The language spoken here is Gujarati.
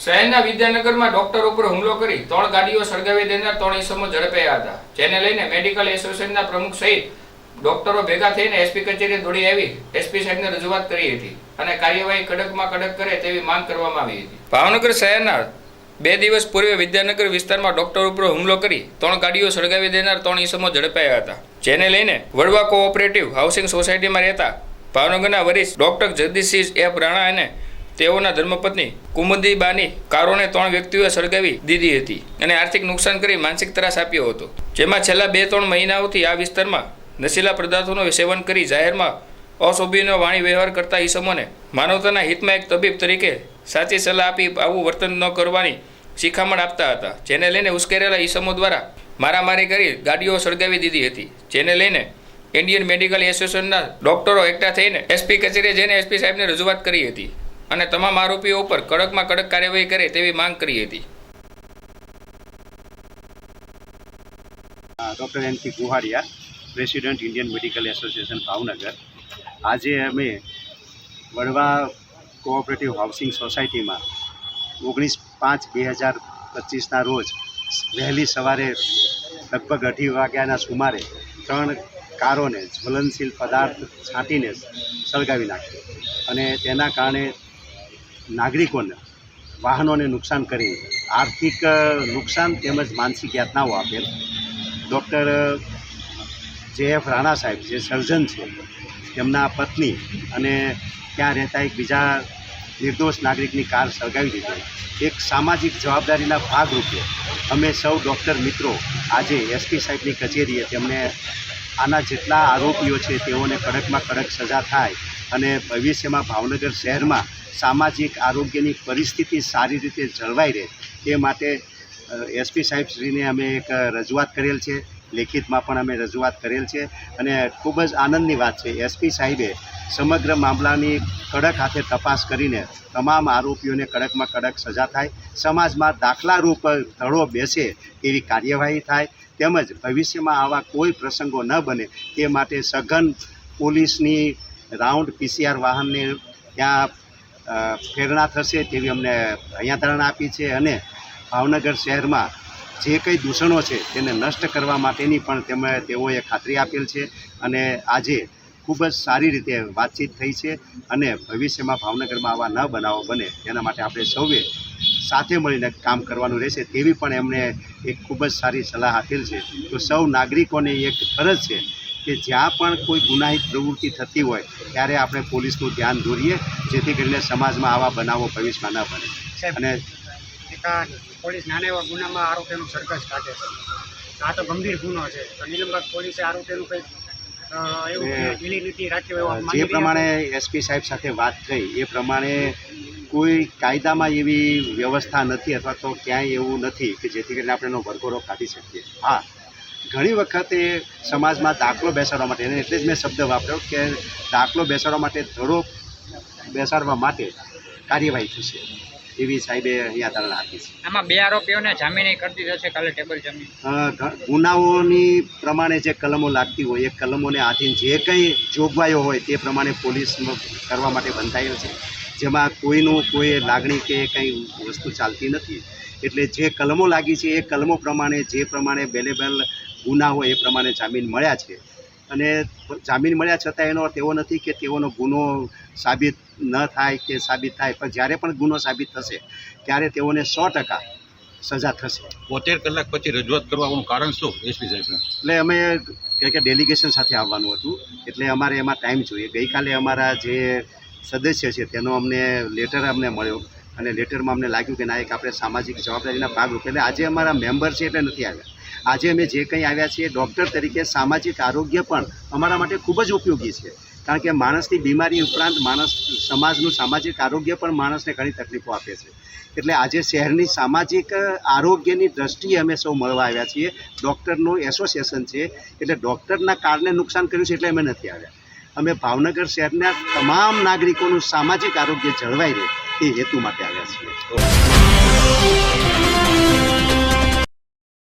શહેરના વિદ્યાનગરમાં ડોક્ટર ઉપર હુમલો કરી ત્રણ ગાડીઓ સળગાવી દેનાર ત્રણ ઇસમો ઝડપાયા હતા. જેને લઈને મેડિકલ એસોસિએશનના પ્રમુખ સહિત ડોક્ટરો ભેગા થઈને એસપી કચેરીએ દોડી આવી. એસપી સાહેબને રજૂઆત કરી હતી અને કાર્યવાહી કડકમાં કડક કરે તેવી માંગ કરવામાં આવી હતી. ભાવનગર શહેરના બે દિવસ પૂર્વે વિદ્યાનગર વિસ્તારમાં ડોક્ટર ઉપર હુમલો કરી ત્રણ ગાડીઓ સળગાવી દેનાર ત્રણ ઇસમો ઝડપાયા હતા. જેને લઈને વડવા કોઓપરેટિવ હાઉસિંગ સોસાયટીમાં રહેતા ભાવનગરના વરિષ્ઠ ડોક્ટર જગદીશસિંહ એફ રાણા અને તેઓના ધર્મપત્ની કુમુદીબાની કારોને ત્રણ વ્યક્તિઓએ સળગાવી દીધી હતી અને આર્થિક નુકસાન કરી માનસિક ત્રાસ આપ્યો હતો. જેમાં છેલ્લા બે ત્રણ મહિનાઓથી આ વિસ્તારમાં નશીલા પદાર્થોનું સેવન કરી જાહેરમાં અશોભ્યનો વાણી વ્યવહાર કરતા ઈસમોને માનવતાના હિતમાં એક તબીબ તરીકે સાચી સલાહ આપી આવું વર્તન ન કરવાની શિખામણ આપતા હતા, જેને લઈને ઉશ્કેરેલા ઈસમો દ્વારા મારામારી કરી ગાડીઓ સળગાવી દીધી હતી, જેને લઈને ઇન્ડિયન મેડિકલ એસોસિએશનના ડોક્ટરો એકઠા થઈને એસપી કચેરીએ જઈને એસપી સાહેબને રજૂઆત કરી હતી. અને તમામ આરોપીઓ ઉપર કડકમાં કડક કાર્યવાહી કરે તેવી માંગ કરી હતી. Doctor N P Guhadiya president Indian medical association Bhavnagar. આજે અમે વડવા કોઓપરેટિવ હાઉસિંગ સોસાયટીમાં ઓગણીસ પાંચ બે હજાર પચીસના રોજ વહેલી સવારે લગભગ અઢી વાગ્યાના સુમારે ત્રણ કારોને જ્વલનશીલ પદાર્થ છાંટીને સળગાવી નાખ્યો. અને તેના કારણે નાગરિકોને વાહનોને નુકસાન કરી આર્થિક નુકસાન તેમજ માનસિક યાતનાઓ આપેલ. ડૉક્ટર જે એફ રાણા સાહેબ જે સર્જન છે, તેમના પત્ની અને ત્યાં રહેતા એક બીજા નિર્દોષ નાગરિકની કાર સળગાવી દીધી. એક સામાજિક જવાબદારીના ભાગરૂપે અમે સૌ ડૉક્ટર મિત્રો આજે એસપી સાહેબની કચેરીએ તેમને આના જેટલા આરોપીઓ છે તેઓને કડકમાં કડક સજા થાય અને ભવિષ્યમાં ભાવનગર શહેરમાં સામાજિક આરોગ્યની પરિસ્થિતિ સારી રીતે જળવાઈ રહે તે માટે એસપી સાહેબશ્રીને અમે એક રજૂઆત કરેલ છે, લેખિતમાં પણ અમે રજૂઆત કરેલ છે અને ખૂબ જ આનંદની વાત છે. એસપી સાહેબે સમગ્ર મામલાની કડક હાથે તપાસ કરીને તમામ આરોપીઓને કડકમાં કડક સજા થાય, સમાજમાં દાખલારૂપ ધડો બેસે એવી કાર્યવાહી થાય, તેમજ ભવિષ્યમાં આવા કોઈ પ્રસંગો ન બને તે માટે સઘન પોલીસની રાઉન્ડ પીસીઆર વાહનને ત્યાં પ્રેરણા થશે તેવી અમને અહીંયા ધારણા આપી છે અને ભાવનગર શહેરમાં જે કંઈ દૂષણો છે તેને નષ્ટ કરવા માટેની પણ તેમણે તેઓએ ખાતરી આપેલ છે અને આજે ખૂબ જ સારી રીતે વાતચીત થઈ છે અને ભવિષ્યમાં ભાવનગરમાં આવા ન બનાવો બને તેના માટે આપણે સૌએ સાથે મળીને કામ કરવાનું રહેશે તેવી પણ એમણે એક ખૂબ જ સારી સલાહ આપેલ છે. તો સૌ નાગરિકોને એક ફરજ છે કે જ્યાં પણ કોઈ ગુનાહિત પ્રવૃત્તિ થતી હોય ત્યારે આપણે પોલીસનું ધ્યાન દોરીએ જેથી કરીને સમાજમાં આવા બનાવો ભવિષ્યમાં ન બને. અને પોલીસ નાના એવા ગુનામાં આરોપીનું સરઘસ કાઢે છે. આ તો ગંભીર ગુનો છે. તો નિલંબક પોલીસે આરોપીનું કંઈક જે પ્રમાણે એસપી સાહેબ સાથે વાત થઈ એ પ્રમાણે કોઈ કાયદામાં એવી વ્યવસ્થા નથી અથવા તો ક્યાંય એવું નથી કે જેથી કરીને આપણે એનો વરઘોડો કાઢી શકીએ. હા. ઘણી વખતે સમાજમાં દાખલો બેસાડવા માટે અને એટલે જ મેં શબ્દ વાપર્યો કે દાખલો બેસાડવા માટે ધડો બેસાડવા માટે કાર્યવાહી થશે એવી સાહેબે અહીંયા ધારણા આપી છે. આમાં બે આરોપીઓને જામીન કરી દીધો છે કાલે ટેબલ જમીન. ગુનાઓની પ્રમાણે જે કલમો લાગતી હોય એ કલમોને આધીન જે કંઈ જોગવાઈઓ હોય તે પ્રમાણે પોલીસ કરવા માટે બંધાયેલ છે. જેમાં કોઈનું કોઈ લાગણી કે કંઈ વસ્તુ ચાલતી નથી. એટલે જે કલમો લાગી છે એ કલમો પ્રમાણે જે પ્રમાણે બેલેબલ ગુના હોય એ પ્રમાણે જામીન મળ્યા છે. અને જામીન મળ્યા છતાં એનો અર્થ એવો નથી કે તેઓનો ગુનો સાબિત ન થાય કે સાબિત થાય પણ જ્યારે પણ ગુનો સાબિત થશે ત્યારે તેઓને સો ટકા સજા થશે. બોતેર કલાક પછી રજૂઆત કરવાનું કારણ શું એસપી સાહેબ એટલે અમે કે કે ડેલિગેશન સાથે આવવાનું હતું. એટલે અમારે એમાં ટાઈમ જોઈએ. ગઈકાલે અમારા જે સદસ્ય છે તેનો અમને લેટર અમને મળ્યો. અને લેટરમાં અમને લાગ્યું કે ના, એક આપણે સામાજિક જવાબદારીના ભાગરૂપે એટલે આજે અમારા મેમ્બર છે એટલે નથી આવ્યા. આજે અમે જે કંઈ આવ્યા છીએ ડૉક્ટર તરીકે સામાજિક આરોગ્ય પણ અમારા માટે ખૂબ જ ઉપયોગી છે. કારણ કે માણસની બીમારી ઉપરાંત માણસ, સમાજનું સામાજિક આરોગ્ય પણ માણસને ઘણી તકલીફો આપે છે. એટલે આજે શહેરની સામાજિક આરોગ્યની દ્રષ્ટિએ અમે સૌ મળવા આવ્યા છીએ. ડૉક્ટરનું એસોસિએશન છે. એટલે ડૉક્ટરના કારણે નુકસાન કર્યું છે એટલે અમે નથી આવ્યા. અમે ભાવનગર શહેરના તમામ નાગરિકોનું સામાજિક આરોગ્ય જળવાઈ રહે. એ હેતુ માટે આવ્યા છીએ